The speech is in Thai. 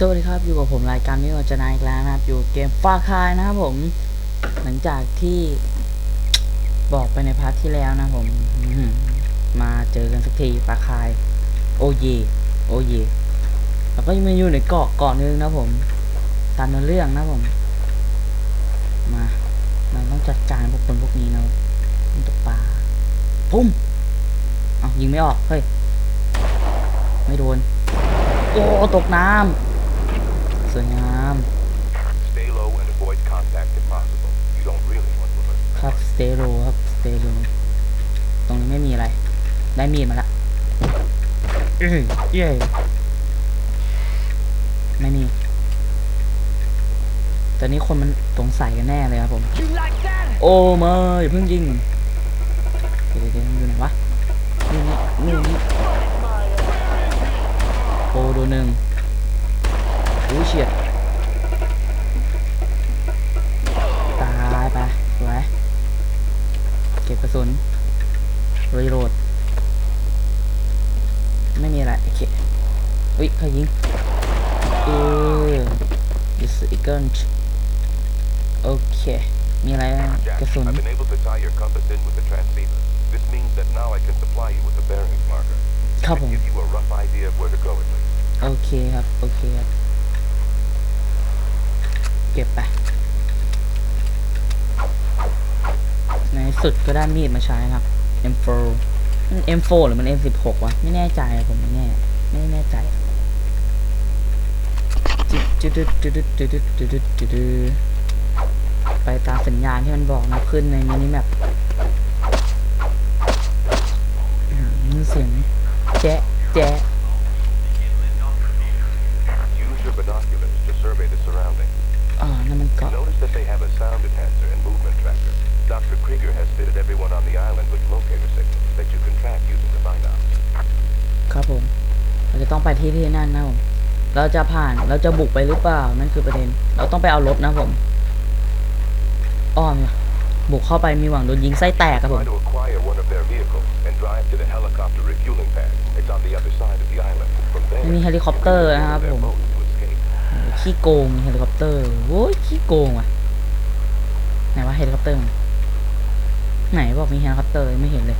สวัสดีครับอยู่กับผมรายการมิโอจนายอีกแล้วนะครับ อยู่เกมฟาคายนะครับผม หลังจากที่บอกไปในพาร์ทที่แล้วนะผมมาเจอกันสักทีฟาคาย โอเยโอเยแล้วก็ยังมาอยู่ในเกาะเกาะนึงนะผมตามเนื้อเรื่องนะผม มาเราต้องจัดการพวกคนพวกนี้นะครับมันตกปลาปุ้มเอายิงไม่ออกเฮ้ยไม่โดนโอ้ตกน้ำ สวยงาม Stay low and avoid contact if possible. You don't really want to alert. ครับสเตโรครับสเตโรตรงนี้ไม่มีอะไร ได้มีดมาละเอ้ยเย้ไม่มีตอนนี้คนมันสงสัยกันแน่เลยครับผม โอ้ไม่อย่าเพิ่งยิงเดี๋ยวเดี๋ยวอยู่ไหนวะนี่นี่นี่นี่โอ้ดูหนึ่งอู้ เฉียดตายไปสวยเก็บกระสุนรีโหลด ไม่มีอะไร โอเคอุ้ยใครยิงเออดิสอีเกิลโอเค มีอะไรนะ Jack, กระสุน I've been able to tie your compass in with the transceiver. This means that now I can supply you with the bearings marker. ครับผม And give you a rough idea of where to go at least. โอเคครับ โอเคครับเก็บไป ในสุดก็ได้มีดมาใช้ครับ M4 มัน M4 หรือมัน M16 วะ ไม่แน่ใจผมไม่แน่ ไม่แน่ใจไปตามสัญญาณที่มันบอกนะขึ้นในมินิแมปเสียงแจ๊ะแจ๊ะ ต้องไปที่ที่นั่นนะผม เราจะผ่านเราจะบุกไปหรือเปล่านั่นคือประเด็น เราต้องไปเอารถนะผมอ้อมเนี่ยบุกเข้าไปมีหวังโดนยิงไส้แตกครับผม Try to acquire one of their vehicles and drive to the helicopter refueling pad. It's on the other side of the island. From there, มีเฮลิคอปเตอร์ you นะครับ their ผม boat to escape. โอ้โหขี้โกงมีเฮลิคอปเตอร์โอ้ยขี้โกงว่ะไหนวะเฮลิคอปเตอร์มันไหนบอกมีเฮลิคอปเตอร์ไม่เห็นเลย